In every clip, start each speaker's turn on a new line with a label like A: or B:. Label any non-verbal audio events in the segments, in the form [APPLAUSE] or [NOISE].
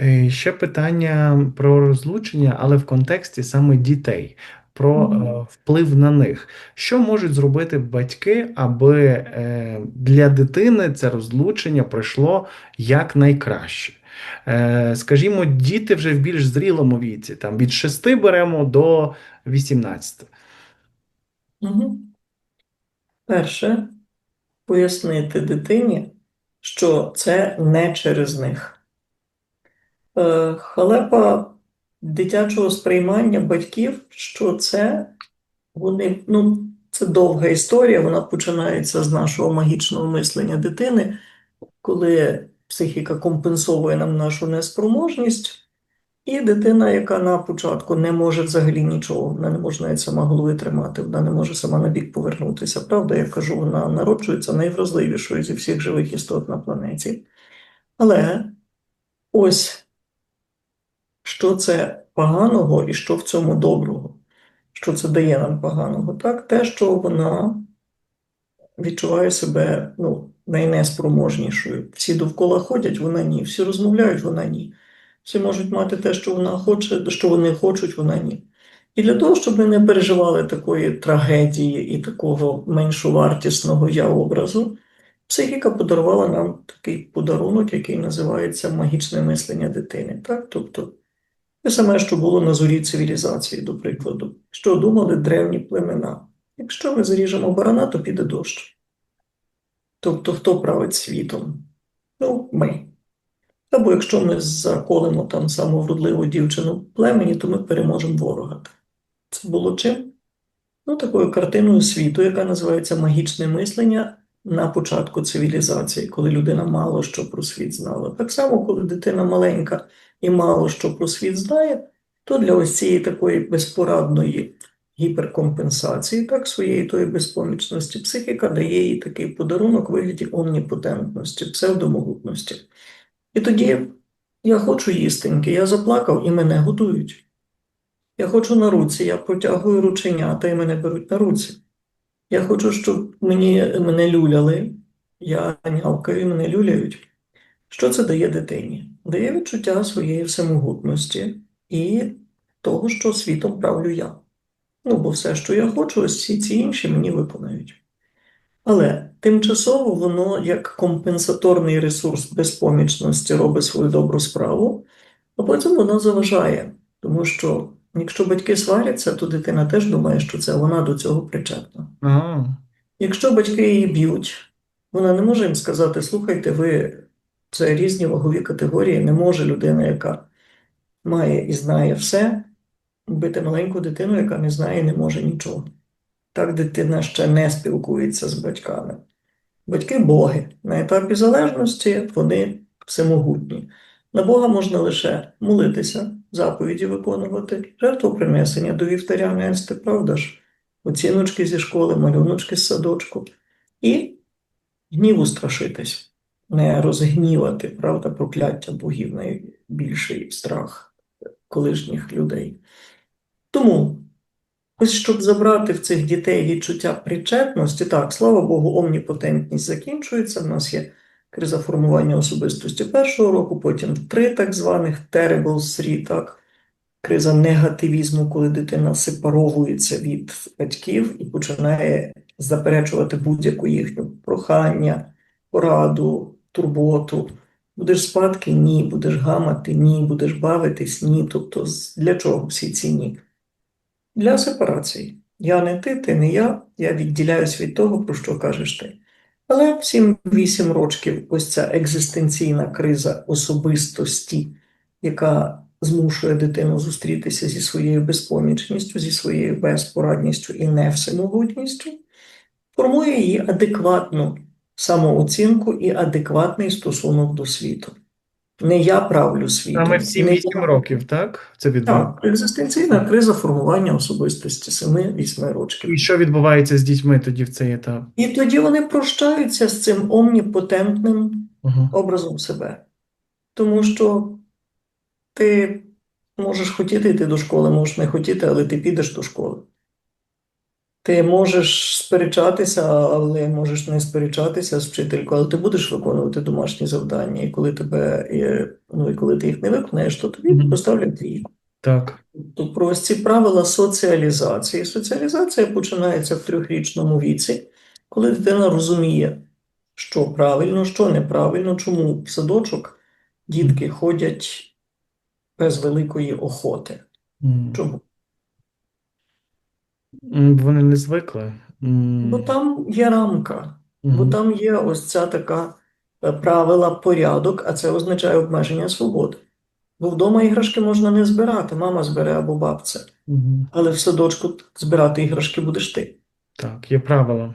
A: Е, Ще питання про розлучення, але в контексті саме дітей, про е, вплив на них. Що можуть зробити батьки, аби е, для дитини це розлучення пройшло якнайкраще? Е, Скажімо, діти вже в більш зрілому віці, там від 6 беремо до 18.
B: Мгм. Перше, пояснити дитині, що це не через них. Е, Халепа дитячого сприймання батьків, що це вони, ну, це довга історія, вона починається з нашого магічного мислення дитини, коли психіка компенсовує нам нашу неспроможність, і дитина, яка на початку не може взагалі нічого, вона не може навіть сама голови тримати, вона не може сама на бік повернутися. Правда, я кажу, вона народжується найвразливішою зі всіх живих істот на планеті. Але ось що це поганого і що в цьому доброго, що це дає нам поганого, так? Те, що вона відчуває себе ну, найнеспроможнішою. Всі довкола ходять, вона ні. Всі розмовляють, вона ні. Всі можуть мати те, що вона хоче, що вони хочуть, вона ні. І для того, щоб ми не переживали такої трагедії і такого меншовартісного я-образу, психіка подарувала нам такий подарунок, який називається магічне мислення дитини. Так? Тобто, те саме, що було на зорі цивілізації, до прикладу, що думали древні племена. Якщо ми заріжемо барана, то піде дощ. Тобто, хто править світом? Ну, ми. Або якщо ми заколимо там саму вродливу дівчину племені, то ми переможемо ворога. Це було чим? Ну, такою картиною світу, яка називається магічне мислення на початку цивілізації, коли людина мало що про світ знала. Так само, коли дитина маленька і мало що про світ знає, то для ось цієї такої безпорадної гіперкомпенсації, так, своєї тої безпомічності, психіка дає їй такий подарунок у вигляді омніпотентності, псевдомогутності. І тоді я хочу їстеньки, я заплакав і мене годують. Я хочу на руці, я протягую рученята і мене беруть на руці. Я хочу, щоб мені, мене люляли, я нявкаю мене люляють. Що це дає дитині? Дає відчуття своєї всемогутності і того, що світом правлю я. Ну, бо все, що я хочу, всі ці інші мені виконають. Але тимчасово воно як компенсаторний ресурс безпомічності робить свою добру справу, а потім воно заважає, тому що якщо батьки сваряться, то дитина теж думає, що це вона до цього причетна.
A: А,
B: Якщо батьки її б'ють, вона не може їм сказати: слухайте, ви це різні вагові категорії, не може людина, яка має і знає все, бити маленьку дитину, яка не знає і не може нічого. Так дитина ще не спілкується з батьками. Батьки боги. На етапі залежності вони всемогутні. На Бога можна лише молитися, заповіді виконувати, жертвопринесення до вівтаря нести, правда ж? Оціночки зі школи, малюночки з садочку. І гніву страшитись, не розгнівати, правда, прокляття богів найбільший страх колишніх людей. Тому, ось щоб забрати в цих дітей відчуття причетності, так, слава Богу, омніпотентність закінчується. В нас є криза формування особистості першого року, потім три так званих terrible three, так, криза негативізму, коли дитина сепаровується від батьків і починає заперечувати будь-яку їхню прохання, пораду, турботу. Будеш спадки? Ні, будеш гамати? Ні, будеш бавитись? Ні. Тобто, для чого всі ці ні? Для сепарації. Я не ти, ти не я, я відділяюсь від того, про що кажеш ти. Але в 7-8 років ось ця екзистенційна криза особистості, яка змушує дитину зустрітися зі своєю безпомічністю, зі своєю безпорадністю і невсемогутністю, формує її адекватну самооцінку і адекватний стосунок до світу. Не я правлю світом.
A: саме в 7-8 років, так? Це відбувається.
B: так, екзистенційна криза формування особистості 7-8 років.
A: І що відбувається з дітьми тоді в цей етап?
B: І тоді вони прощаються з цим омніпотентним
A: Угу.
B: образом себе. Тому що ти можеш хотіти йти до школи, можеш не хотіти, але ти підеш до школи. Ти можеш сперечатися, але можеш не сперечатися з вчителькою, але ти будеш виконувати домашні завдання, і коли тебе, ну, і коли ти їх не виконаєш, то тобі поставлять двійку.
A: Так.
B: То про ось ці правила соціалізації. Соціалізація починається в трьохрічному віці, коли дитина розуміє, що правильно, що неправильно, чому в садочок дітки ходять без великої охоти. Чому?
A: М, Вони не звикли. М.
B: Бо там є рамка, бо
A: Мгм.
B: там є ось ця така е, правила, порядок, а це означає обмеження свободи. Бо вдома іграшки можна не збирати, мама збере або бабця,
A: Мгм.
B: але в садочку збирати іграшки будеш ти.
A: Так, є правила.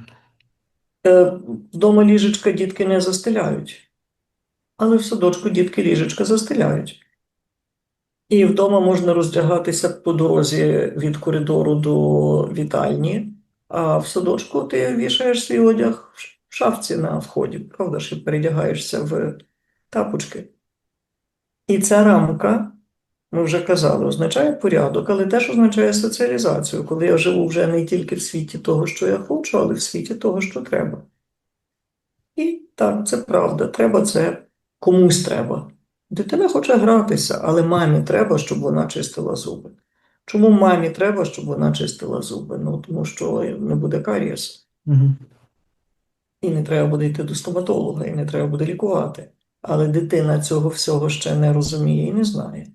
B: Е, Вдома ліжечка дітки не застеляють, але в садочку дітки ліжечка застеляють. І вдома можна роздягатися по дорозі від коридору до вітальні, а в садочку ти вішаєш свій одяг в шафці на вході, правда ж, передягаєшся в тапочки. І ця рамка, ми вже казали, означає порядок, але теж означає соціалізацію, коли я живу вже не тільки в світі того, що я хочу, але в світі того, що треба. І так, це правда, треба це комусь треба. Дитина хоче гратися, але мамі треба, щоб вона чистила зуби. Чому мамі треба, щоб вона чистила зуби? Ну, тому що не буде карієс,
A: Мгм.
B: і не треба буде йти до стоматолога, і не треба буде лікувати. Але дитина цього всього ще не розуміє і не знає.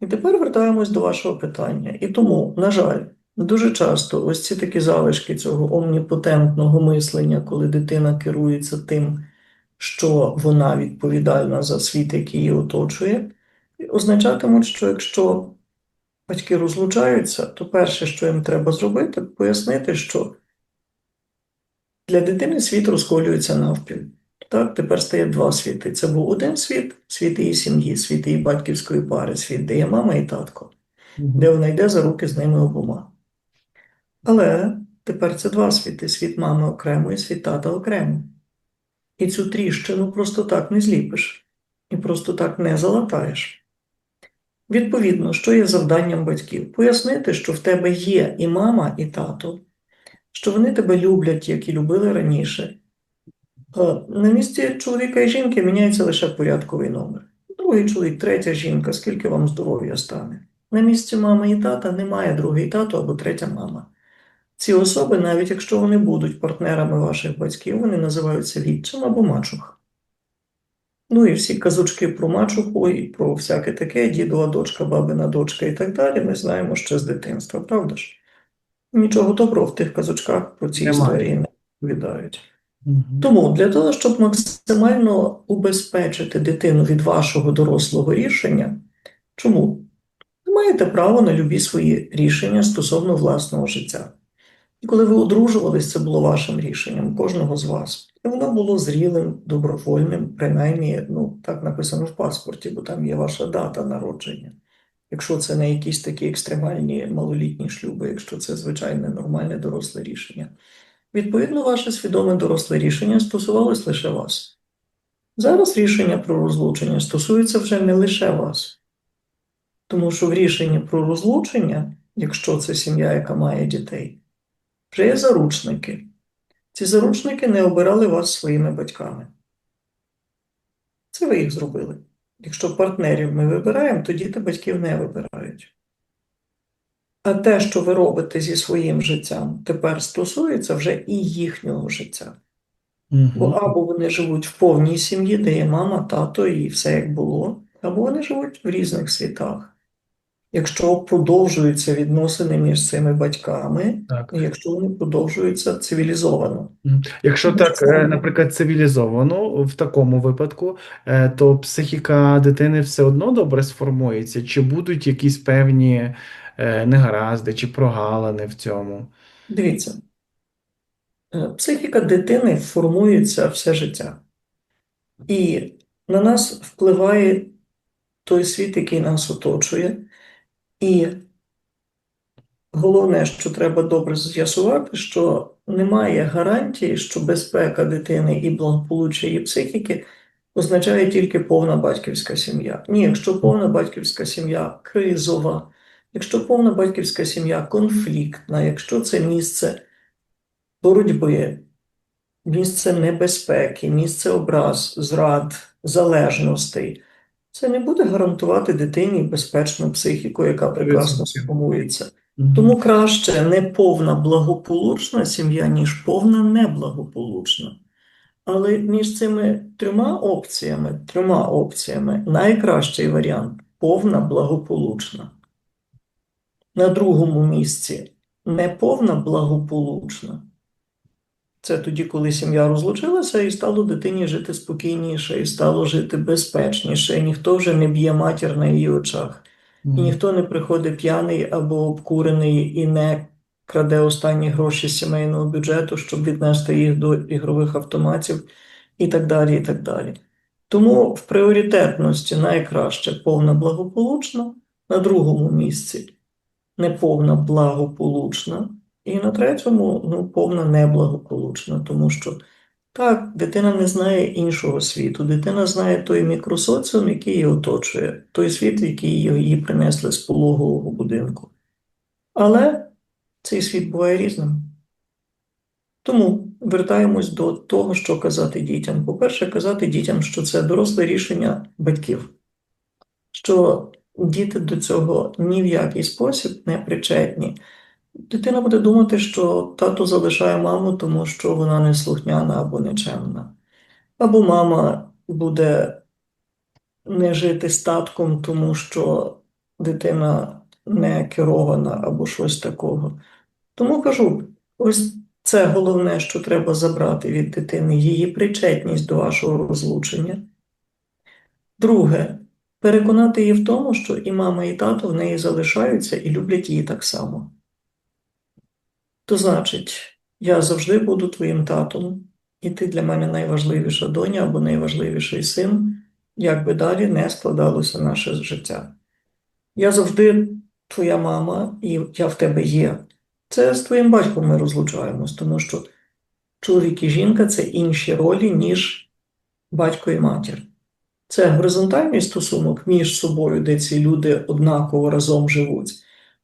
B: І тепер вертаємось до вашого питання. І тому, на жаль, дуже часто ось ці такі залишки цього омніпотентного мислення, коли дитина керується тим, що вона відповідальна за світ, який її оточує, означатимуть, що якщо батьки розлучаються, то перше, що їм треба зробити, пояснити, що для дитини світ розколюється навпіл. Так, тепер стає два світи. Це був один світ, світ її сім'ї, світ її батьківської пари, світ, де є мама і татко, де вона йде за руки з ними обома. Але тепер це два світи: світ мами окремо і світ тата окремо. І цю тріщину просто так не зліпиш, і просто так не залатаєш. Відповідно, що є завданням батьків? Пояснити, що в тебе є і мама, і тато, що вони тебе люблять, як і любили раніше. Е, На місці чоловіка і жінки міняється лише порядковий номер. Другий чоловік, третя жінка, скільки вам здоров'я стане. На місці мами і тата немає другий тато або третя мама. Ці особи, навіть якщо вони будуть партнерами ваших батьків, вони називаються відчим або мачуха. Ну і всі казочки про мачуху і про всяке таке, дідова дочка, бабина дочка і так далі, ми знаємо ще з дитинства, правда ж? Нічого доброго в тих казочках про ці
A: Немає.
B: історії не відповідають.
A: Мгм.
B: Тому для того, щоб максимально убезпечити дитину від вашого дорослого рішення, чому? Ви маєте право на любі свої рішення стосовно власного життя. І коли ви одружувались, це було вашим рішенням, кожного з вас. І воно було зрілим, добровольним, принаймні, ну, так написано в паспорті, бо там є ваша дата народження. Якщо це не якісь такі екстремальні малолітні шлюби, якщо це звичайне нормальне доросле рішення. Відповідно, ваше свідоме доросле рішення стосувалось лише вас. Зараз рішення про розлучення стосується вже не лише вас. Тому що в рішенні про розлучення, якщо це сім'я, яка має дітей, вже є заручники. Ці заручники не обирали вас своїми батьками. Це ви їх зробили. Якщо партнерів ми вибираємо, то діти батьків не вибирають. А те, що ви робите зі своїм життям, тепер стосується вже і їхнього життя. Бо або вони живуть в повній сім'ї, де є мама, тато і все як було, або вони живуть в різних світах. Якщо продовжуються відносини між цими батьками,
A: Так.
B: якщо вони продовжуються цивілізовано.
A: Якщо так, е, наприклад, цивілізовано в такому випадку, е, то психіка дитини все одно добре сформується, чи будуть якісь певні е, негаразди чи прогалини в цьому?
B: Дивіться, психіка дитини формується все життя. І на нас впливає той світ, який нас оточує. І головне, що треба добре з'ясувати, що немає гарантії, що безпека дитини і благополуччя її психіки означає тільки повна батьківська сім'я. Ні, якщо повна батьківська сім'я кризова, якщо повна батьківська сім'я конфліктна, якщо це місце боротьби, місце небезпеки, місце образ, зрад, залежностей. Це не буде гарантувати дитині безпечну психіку, яка прекрасно сформується. Тому краще не повна благополучна сім'я, ніж повна неблагополучна. Але між цими трьома опціями, трьома опціями найкращий варіант повна благополучна. На другому місці неповна благополучна. Це тоді, коли сім'я розлучилася і стало дитині жити спокійніше, і стало жити безпечніше, і ніхто вже не б'є матір на її очах. І ніхто не приходить п'яний або обкурений і не краде останні гроші з сімейного бюджету, щоб віднести їх до ігрових автоматів і так далі, і так далі. Тому в пріоритетності найкраще повна благополучна, на другому місці неповна благополучна, і на третьому ну, повна неблагополучна, тому що так, дитина не знає іншого світу. Дитина знає той мікросоціум, який її оточує, той світ, який її принесли з пологового будинку. Але цей світ буває різним. Тому вертаємось до того, що казати дітям. По-перше, казати дітям, що це доросле рішення батьків, що діти до цього ні в який спосіб не причетні. Дитина буде думати, що тато залишає маму, тому що вона не слухняна або нечемна. Або мама буде не жити статком, тому що дитина не керована або щось такого. Тому кажу, ось це головне, що треба забрати від дитини, її причетність до вашого розлучення. Друге, переконати її в тому, що і мама, і тато в неї залишаються і люблять її так само. То значить, я завжди буду твоїм татом, і ти для мене найважливіша доня або найважливіший син, як би далі не складалося наше життя. Я завжди твоя мама, і я в тебе є. Це з твоїм батьком ми розлучаємось, тому що чоловік і жінка це інші ролі, ніж батько і матір. Це горизонтальний стосунок між собою, де ці люди однаково разом живуть,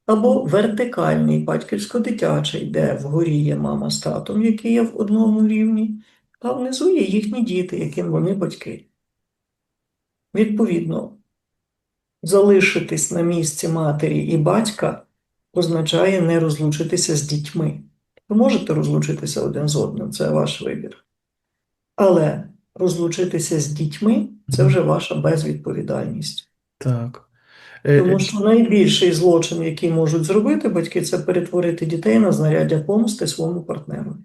B: або вертикальний, батьківсько-дитячий, де вгорі є мама з татом, які є в одному рівні, а внизу є їхні діти, яким вони батьки. Відповідно, залишитись на місці матері і батька означає не розлучитися з дітьми. Ви можете розлучитися один з одним, це ваш вибір. Але розлучитися з дітьми це вже ваша безвідповідальність.
A: Так. Е,
B: Тому що найбільший злочин, який можуть зробити батьки, це перетворити дітей на знаряддя помсти своєму партнеру.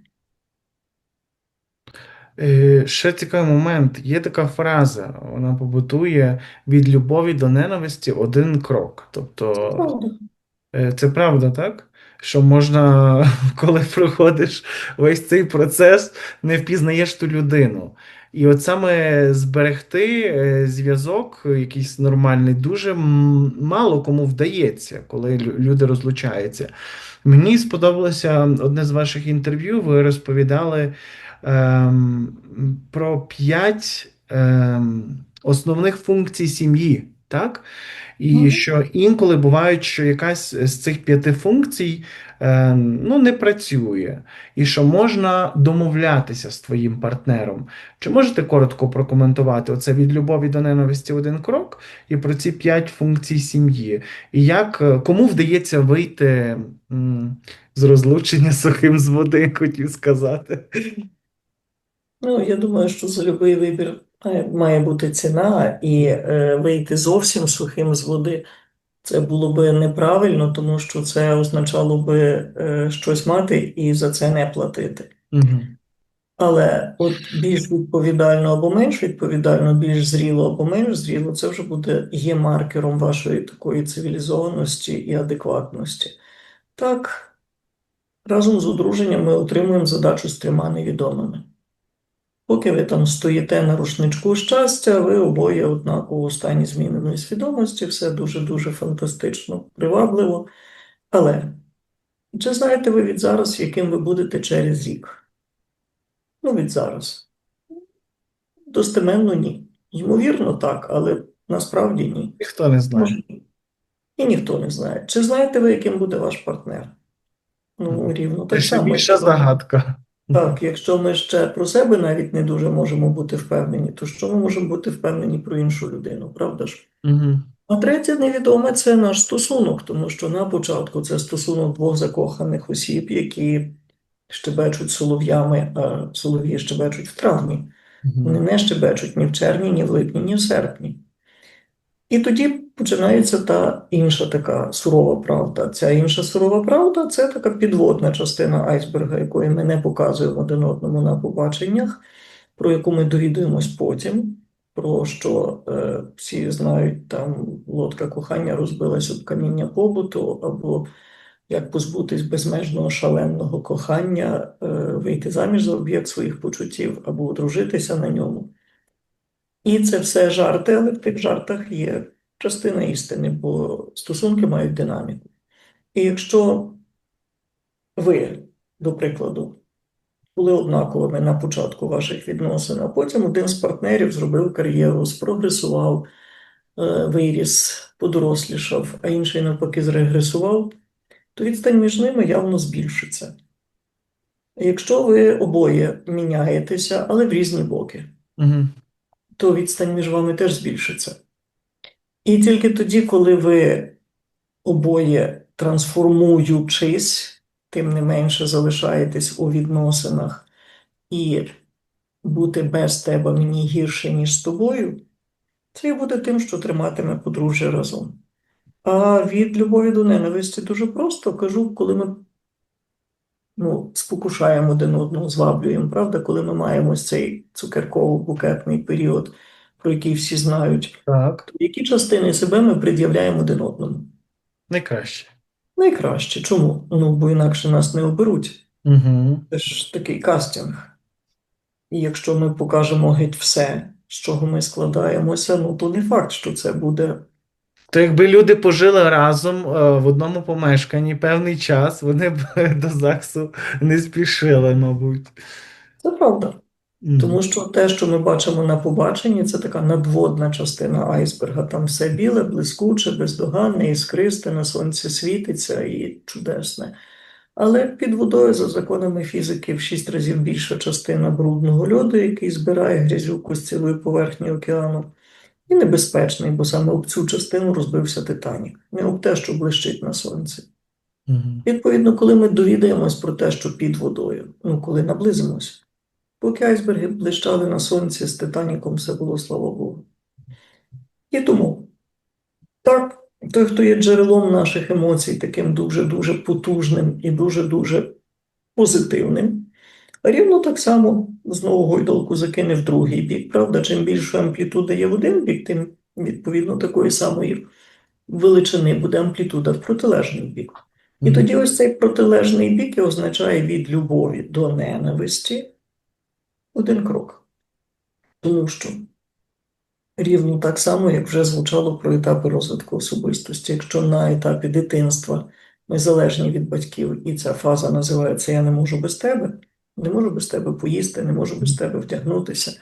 A: Е, Ще цікавий момент. Є така фраза, вона побутує від любові до ненависті один крок. Тобто,
B: Правда.
A: е, це правда, так? Що можна, [LAUGHS] коли проходиш весь цей процес, не впізнаєш ту людину. І от саме зберегти е, зв'язок якийсь нормальний, дуже мало кому вдається, коли люди розлучаються. Мені сподобалося одне з ваших інтерв'ю. Ви розповідали ем, про п'ять ем, основних функцій сім'ї, так? І
B: Мгм.
A: що інколи бувають, що якась з цих п'яти функцій ем, ну, не працює, і що можна домовлятися з твоїм партнером. Чи можете коротко прокоментувати оце від любові до ненависті один крок і про ці п'ять функцій сім'ї? І як е, кому вдається вийти м, з розлучення сухим з води, хотів сказати?
B: Ну, я думаю, що за будь-який вибір має, бути ціна, і е, вийти зовсім сухим з води це було би неправильно, тому що це означало би е, щось мати і за це не платити.
A: Угу.
B: Але от більш відповідально або менш відповідально, більш зріло або менш зріло, це вже буде є маркером вашої такої цивілізованості і адекватності. Так, разом з одруженням ми отримуємо задачу з трьома невідомими. Поки ви там стоїте на рушничку щастя, ви обоє однаково у стані зміненої свідомості, все дуже-дуже фантастично, привабливо. Але чи знаєте ви від зараз, яким ви будете через рік? Ну, від зараз. Достеменно ні. Ймовірно, так, але насправді ні.
A: Ніхто не знає.
B: І ніхто не знає. Чи знаєте ви, яким буде ваш партнер? Ну, рівно так само.
A: більша
B: якщо-
A: загадка.
B: Так, якщо ми ще про себе навіть не дуже можемо бути впевнені, то що ми можемо бути впевнені про іншу людину, правда ж?
A: Мгм.
B: А третє невідоме це наш стосунок, тому що на початку це стосунок двох закоханих осіб, які щебечуть солов'ями, а солов'ї щебечуть в травні. Вони
A: Мгм.
B: не щебечуть ні в червні, ні в липні, ні в серпні. І тоді починається та інша така сурова правда. Ця інша сурова правда це така підводна частина айсберга, якої ми не показуємо один одному на побаченнях, про яку ми довідуємось потім. Про що е, всі знають, там лодка кохання розбилась об каміння побуту, або як позбутись безмежного шаленого кохання, е, вийти заміж за об'єкт своїх почуттів або одружитися на ньому. І це все жарти, але в тих жартах є частина істини, бо стосунки мають динаміку. І якщо ви, до прикладу, були однаковими на початку ваших відносин, а потім один з партнерів зробив кар'єру, спрогресував, е, виріс, подорослішав, а інший навпаки зрегресував, то відстань між ними явно збільшиться. Якщо ви обоє міняєтеся, але в різні боки,
A: Мгм.
B: То відстань між вами теж збільшиться. І тільки тоді, коли ви обоє трансформуючись, тим не менше залишаєтесь у відносинах і бути без тебе мені гірше, ніж з тобою, це і буде тим, що триматиме подружжя разом. А від любові до ненависті дуже просто кажу, коли ми ну, спокушаємо один одного, зваблюємо, правда, коли ми маємо ось цей цукерково-букетний період, про який всі знають,
A: Так,
B: то які частини себе ми пред'являємо один одному?
A: найкраще.
B: Найкраще. Чому? Ну, бо інакше нас не оберуть.
A: Угу.
B: Це ж такий кастинг. І якщо ми покажемо геть все, з чого ми складаємося, ну то не факт, що це буде.
A: То якби люди пожили разом е, в одному помешканні певний час, вони б [LAUGHS] до ЗАГСу не спішили, мабуть.
B: Це правда.
A: Мгм.
B: Тому що те, що ми бачимо на побаченні, це така надводна частина айсберга. Там все біле, блискуче, бездоганне, іскристе, на сонці світиться і чудесне. Але під водою, за законами фізики, в шість разів більша частина брудного льоду, який збирає грязюку з цілої поверхні океану, і небезпечний, бо саме об цю частину розбився Титанік, не об те, що блищить на сонці.
A: Мгм.
B: Відповідно, коли ми довідаємось про те, що під водою, ну коли наблизимось, поки айсберги блищали на сонці з Титаніком, все було слава Богу. І тому, так, той, хто є джерелом наших емоцій, таким дуже-дуже потужним і дуже-дуже позитивним, рівно так само знову гойдалку закине в другий бік. Правда, чим більше амплітуда є в один бік, тим відповідно такої самої величини буде амплітуда в протилежний бік. І тоді ось цей протилежний бік і означає від любові до ненависті один крок. Тому що рівно так само, як вже звучало про етапи розвитку особистості, якщо на етапі дитинства ми залежні від батьків, і ця фаза називається Я не можу без тебе, не можу без тебе поїсти, не можу без тебе вдягнутися,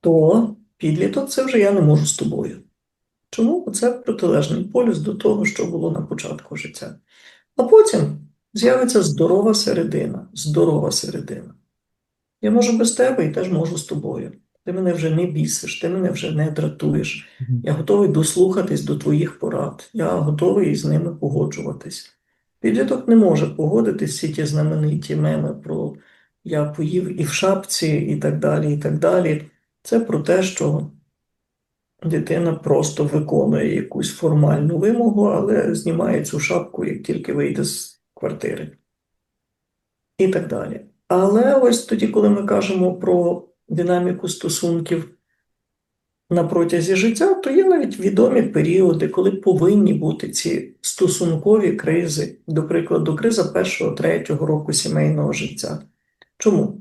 B: то підліток це вже я не можу з тобою. Чому? Це протилежний полюс до того, що було на початку життя. А потім з'явиться здорова середина, здорова середина. Я можу без тебе і теж можу з тобою. Ти мене вже не бісиш, ти мене вже не дратуєш. Я готовий дослухатись до твоїх порад. Я готовий з ними погоджуватись. Підліток не може погодитись всі ті знамениті меми про я поїв і в шапці, і так далі, і так далі. Це про те, що дитина просто виконує якусь формальну вимогу, але знімає цю шапку, як тільки вийде з квартири. І так далі. Але ось тоді, коли ми кажемо про динаміку стосунків на протязі життя, то є навіть відомі періоди, коли повинні бути ці стосункові кризи, до прикладу, криза першого, третього року сімейного життя. Чому?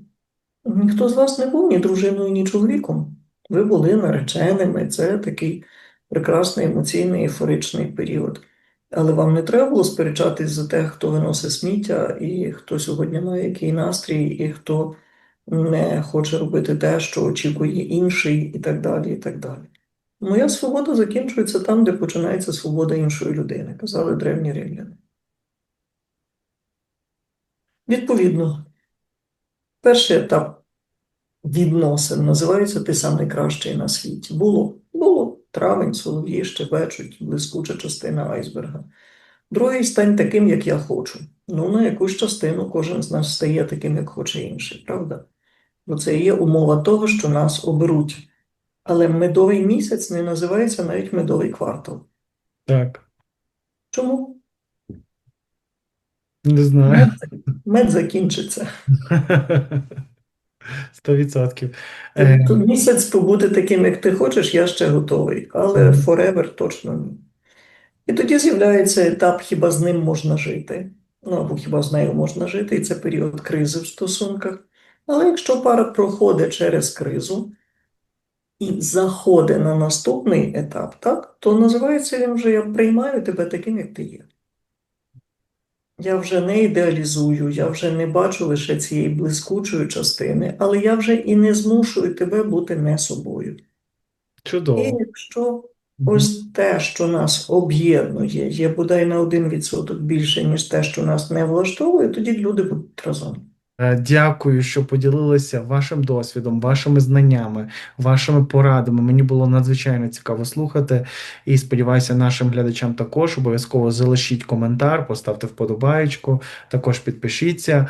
B: Ніхто з вас не був ні дружиною, ні чоловіком. Ви були нареченими, це такий прекрасний емоційний ейфоричний період. Але вам не треба було сперечатись за те, хто виносить сміття, і хто сьогодні має який настрій, і хто не хоче робити те, що очікує інший, і так далі, і так далі. Моя свобода закінчується там, де починається свобода іншої людини, казали древні римляни. Відповідно, перший етап відносин називається ти сам найкращий на світі. Було, було травень, солов'ї, щебечуть, блискуча частина айсберга. Другий стань таким, як я хочу. Ну, на якусь частину кожен з нас стає таким, як хоче інший, правда? Бо це є умова того, що нас оберуть. Але медовий місяць не називається навіть медовий квартал.
A: Так,
B: Чому?
A: Не знаю.
B: Мед, мед закінчиться. [LAUGHS]
A: Сто відсотків. Е,
B: Тобто місяць побути таким, як ти хочеш, я ще готовий, але forever точно ні. І тоді з'являється етап, хіба з ним можна жити, ну або хіба з нею можна жити, і це період кризи в стосунках. Але якщо пара проходить через кризу і заходить на наступний етап, так, то називається він вже я приймаю тебе таким, як ти є. Я вже не ідеалізую, я вже не бачу лише цієї блискучої частини, але я вже і не змушую тебе бути не собою. І якщо ось те, що нас об'єднує, є бодай на один відсоток більше, ніж те, що нас не влаштовує, тоді люди будуть разом.
A: Е, Дякую, що поділилися вашим досвідом, вашими знаннями, вашими порадами. Мені було надзвичайно цікаво слухати. І сподіваюся, нашим глядачам також обов'язково залишіть коментар, поставте вподобаєчку, також підпишіться.